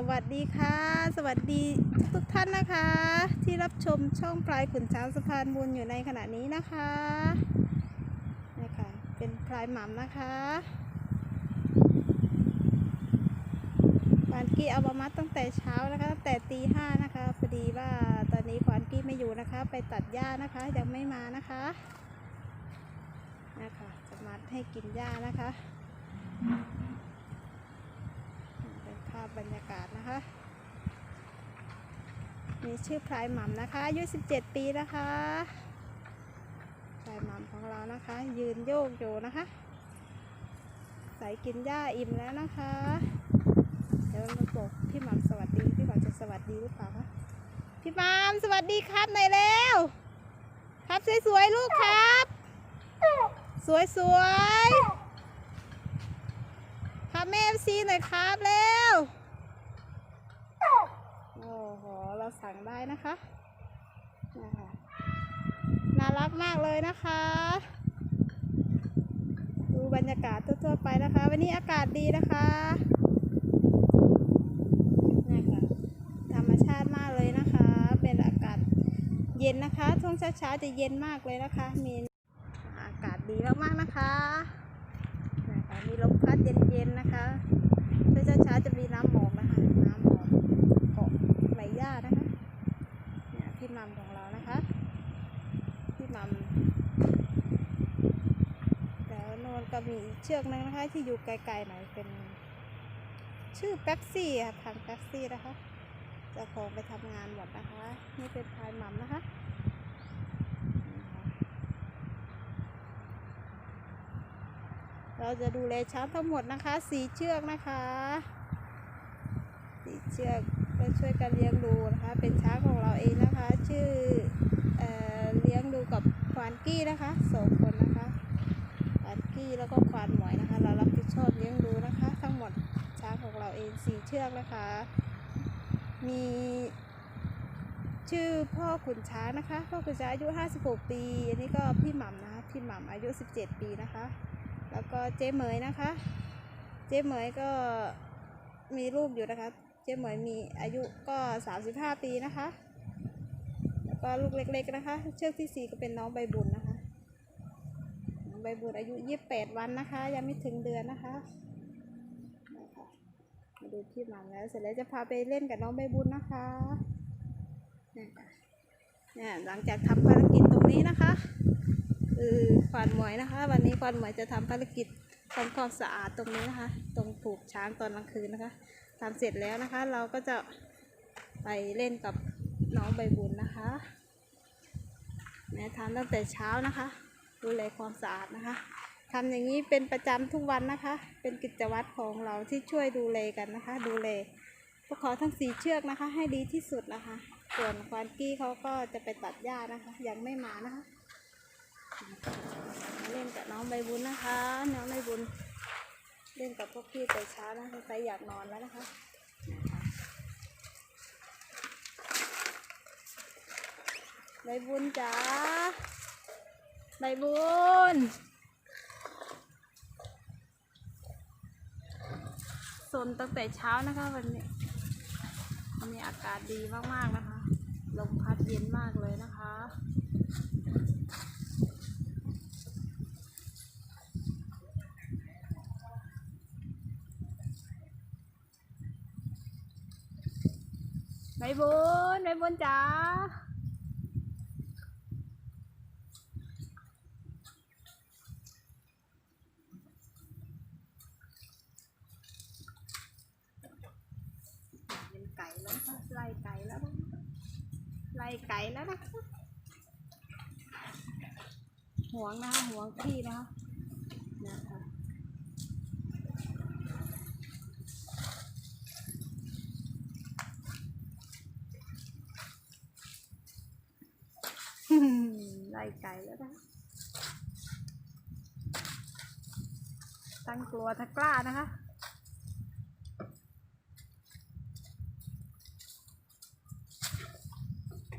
สวัสดีค่ะ สวัสดีทุกท่านนะคะ ที่รับชมช่องพลายขุนช้างสะพานบุญอยู่ในขณะนี้นะคะนะคะเป็นพลายหม่ำนะคะควานกี้เอามามัดตั้งแต่เช้านะคะตั้งแต่ตีห้านะคะพอดีว่าตอนนี้ควานกี้ไม่อยู่นะคะ ไปตัดหญ้านะคะยังไม่มานะคะนะคะจะมัดให้กินหญ้านะคะ พบรรยากาศนะคะ มีชื่อพลายหม่ำนะคะอายุ 17 ปีนะคะพลายหม่ำของเรานะคะ ยืนโยกอยู่นะคะ ใส่กินหญ้าอิ่มแล้วนะคะ เดี๋ยวมาบอกพี่หม่ำสวัสดี พี่หม่ำจะสวัสดีหรือเปล่าคะพี่หม่ำสวัสดีครับหน่อยเร็วครับสวยๆลูกครับ สวยๆครับแม่เอฟซีหน่อยครับเร็ว โอ้โห เราสั่งได้นะคะนะคะน่ารักมากเลยนะคะ ดูบรรยากาศทั่วๆไปนะคะ วันนี้อากาศดีนะคะนะคะธรรมชาติมากเลยนะคะ เป็นอากาศเย็นนะคะ ช่วงเช้าๆจะเย็นมากเลยนะคะ มีอากาศดีมากๆนะคะนะคะ มีลมพัดเย็นๆนะคะช่วงเช้าๆจะมีน้ำหมอกนะคะ น้ำหมอกเกาะใบหญ้านะคะ เนี่ยพี่มัมของเรานะคะ พี่มัม็มีอีกเชือกหนึงนะคะ ที่อยู่ไกลๆหน่อยเป็น ชื่อแป๊บซี่ค่ะทางแป๊บซี่นะคะจะของไปทำงานหมดนะคะ นี่เป็นพายมัมนะคะคะเราจะดูแลช้างทั้งหมดนะคะ สีเชือกนะคะ สีเชือกก็ช่วยกันเลี้ยงดูนะคะ เป็นช้างของเราเองนะคะ ชื่อเอ่อเลี้ยงดูกับควานกี้นะคะสองคนนะคะ ควานกี้แล้วก็ควานหมอยนะคะ เรารับผิดชอบเลี้ยงดูนะคะ ทั้งหมดช้างของเราเองสี่เชือกนะคะ มีชื่อพ่อขุนช้างนะคะ พ่อขุนช้างอายุ 56 ปี อันนี้ก็พี่หม่ำนะคะพี่หม่ำอายุ 17 ปีนะคะ แล้วก็เจ๊เหมยนะคะ เจ๊เหมยก็มีลูกอยู่นะคะ เจ๊เหมยมีอายุก็ 35 ปีนะคะ แล้วก็ลูกเล็กๆนะคะ เชือกที่สี่ก็เป็นน้องใบบุญน บบุญอายุ28วันนะคะ ยังไม่ถึงเดือนนะคะมาดูพี่หมังแล้ว เสร็จแล้วจะพาไปเล่นกับน้องใบบุญนะคะเนี่ยค่ะเนี่ยหลังจากทำภารกิจตรงนี้นะคะคือควานหมวยนะคะ วันนี้ควานหมวยจะทำภารกิจทำความสะอาดตรงนี้นะคะ ตรงผูกช้างตอนกลางคืนนะคะทำเสร็จแล้วนะคะ เราก็จะไปเล่นกับน้องใบบุญนะคะแม่ทำตั้งแต่เช้านะคะ ดูแลความสะอาดนะคะทำอย่างนี้เป็นประจำทุกวันนะคะ เป็นกิจวัตรของเราที่ช่วยดูแลกันนะคะ ดูแลพวกเขาทั้งสีเชือกนะคะ ให้ดีที่สุดนะคะ ส่วนควานกี้เขาก็จะไปตัดหญ้านะคะ ยังไม่มานะคะเล่นกับน้องใบบุญนะคะ น้องใบบุญเล่นกับพวกพี่แต่เช้านะคะใครอยากนอนแล้วนะคะใบบุญจ๋า ใบบุญสนตั้งแต่เช้านะคะวันนี้วันนี้อากาศดีมากๆนะคะ ลมพัดเย็นมากเลยนะคะใบบุญใบบุญจ๋าเป็นไก่ แล้วนะไล่ไก่แล้วนะไล่ไก่แล้วนะห่วงนะคะห่วงที่นะคะนะคะไล่ไก่แล้วนะตั้งกลัวถ้ากล้านะคะ ใบ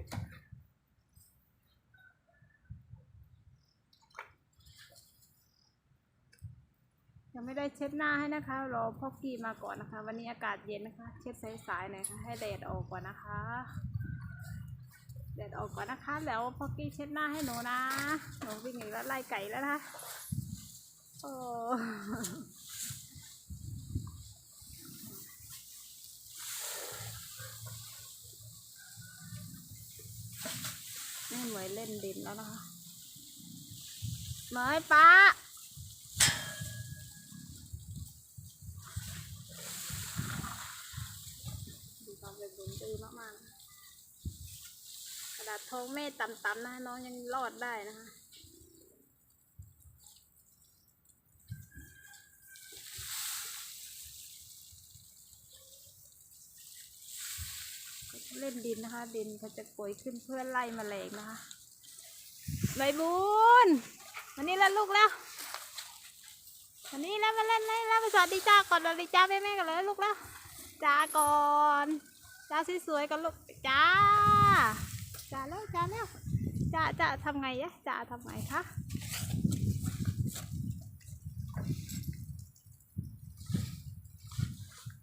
ยังไม่ได้ เช็ดหน้าให้นะคะ รอพ่อกี้มาก่อนนะคะ วันนี้อากาศเย็นนะคะ เช็ดสายๆหน่อยค่ะให้แดดออกก่อนนะคะแดดออกก่อนนะคะ แล้วพ่อกี้เช็ดหน้าให้หนูนะหนูวิ่งอีแล้วไล่ไก่แล้วนะโอ้แม่เหมยเล่นดินแล้วนะคะเหมยป้า ดูความเป็นบุญ ดื้อมากๆนะกระดาษทองเมฆต่ำๆนะน้องยังรอดได้นะคะเล่นดินนะคะ ดินเขาจะโกยขึ้นเพื่อไล่แมลงนะคะใบบุญวันนี้แล้วลูกแล้ววันนี้แล้วมาเล่นเล่นแล้วไปสวัสดีจ้าก่อนสวัสดีจ้าแม่แม่กันเลยลูกแล้วจ้าก่อน จ้าสวยๆกันลูกจ้าจ้าแล้วจ้าแล้วจ้าจ้าทำไงอะจ้าทำไงคะ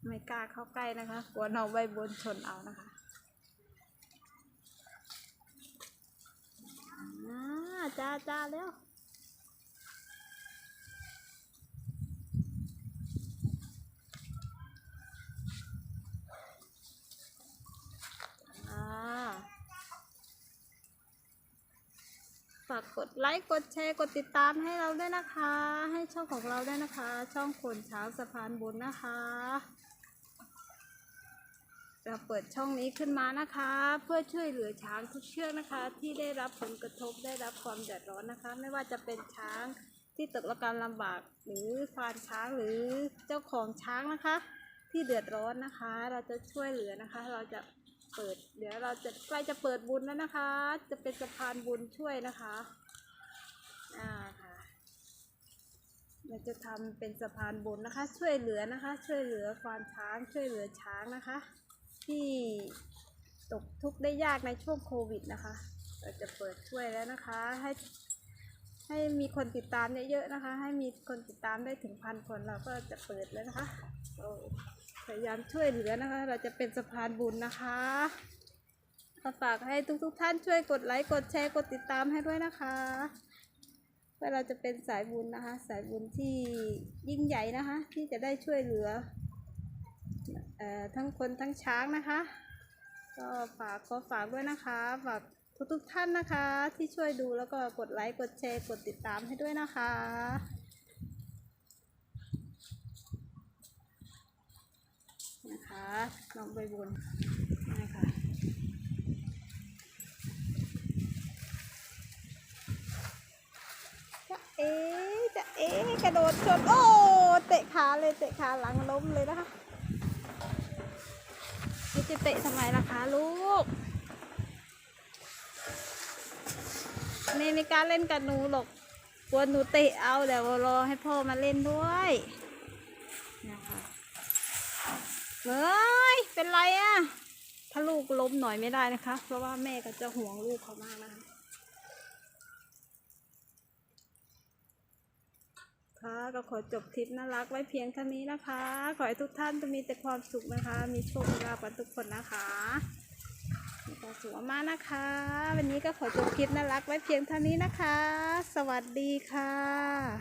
ไม่กล้าเข้าใกล้นะคะ กลัวน้องใบบนชนเอานะคะจ้าจ้าแล้วอ่าฝากกดไลค์กดแชร์กดติดตามให้เราด้วยนะคะ ให้ช่องของเราด้วยนะคะ ช่องคนช้างสะพานบุญนะคะเราเปิดช่องนี้ขึ้นมานะคะ เพื่อช่วยเหลือช้างทุกเชือกนะคะ ที่ได้รับผลกระทบได้รับความเดือดร้อนนะคะ ไม่ว่าจะเป็นช้างที่ตกละการลำบากหรือควานช้างหรือเจ้าของช้างนะคะ ที่เดือดร้อนนะคะ เราจะช่วยเหลือนะคะ เราจะ เปิด เดี๋ยวเราจะใกล้จะเปิดบุญแล้วนะคะ จะเป็นสะพานบุญช่วยนะคะ อ่าค่ะเราจะทำเป็นสะพานบุญนะคะ ช่วยเหลือนะคะ ช่วยเหลือควานช้างช่วยเหลือช้างนะคะ ที่ตกทุกข์ได้ยากในช่วงโควิดนะคะ เราจะเปิดช่วยแล้วนะคะ ให้ให้มีคนติดตามเยอะๆนะคะ ให้มีคนติดตามได้ถึงพันคนเราก็จะเปิดแล้วนะคะโอ้ พยายามช่วยเหลือนะคะ เราจะเป็นสะพานบุญนะคะก็ฝากให้ทุกๆทท่านช่วยกดไลค์กดแชร์กดติดตามให้ด้วยนะคะเพื่อเราจะเป็นสายบุญนะคะ สายบุญที่ยิ่งใหญ่นะคะ ที่จะได้ช่วยเหลือเอ่อทั้งคนทั้งช้างนะคะ ก็ฝากขอฝากด้วยนะคะฝากทุกๆท่านนะคะ ที่ช่วยดูแล้วก็กดไลค์กดแชร์กดติดตามให้ด้วยนะคะ นะคะน้องใบบุญนะคะจะเอ๋จะเอ๋กระโดดชนโอ้เตะขาเลยเตะขาหลังล้มเลยนะคะนี่จะเตะทำไมล่ะคะลูกนี่ไม่กล้าเล่นกับหนูหรอกกลัวหนูเตะเอาเดี๋ยวรอให้พ่อมาเล่นด้วยนะคะ เฮ้ย เป็นไรอะถ้าลูกล้มหน่อยไม่ได้นะคะ เพราะว่าแม่ก็จะห่วงลูกเขามากนะคะค่ะก็ขอจบทริปน่ารักไว้เพียงเท่านี้นะคะ ขอให้ทุกท่านจะมีแต่ความสุขนะคะ มีโชคมีลาภกันทุกคนนะคะมีความสุขมากนะคะ วันนี้ก็ขอจบคลิปน่ารักไว้เพียงเท่านี้นะคะ สวัสดีค่ะ